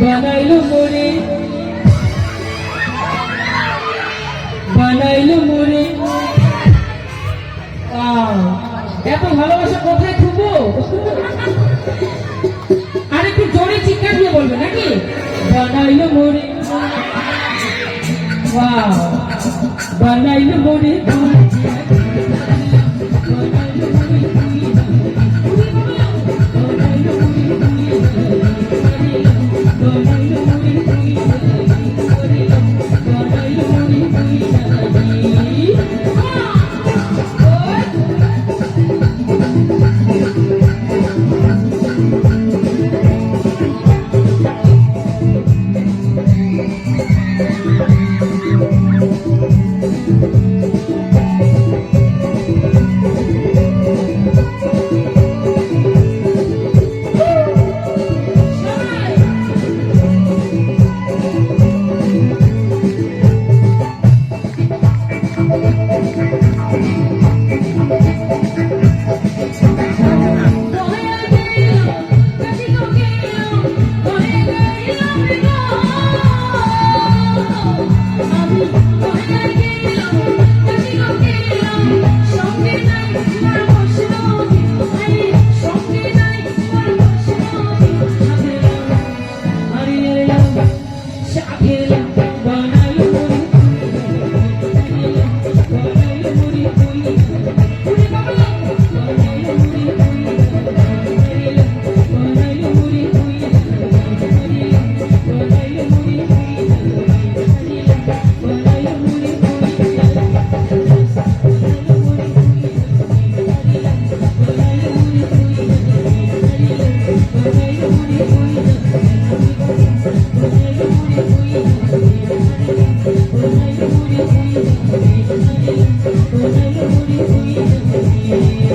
বানাইলো মোরে বানাইলো মোরে এত ভালোবাসা কোথায় খুবো বানাইলো মোরে বানাইলো মোরে Shaka Pilla.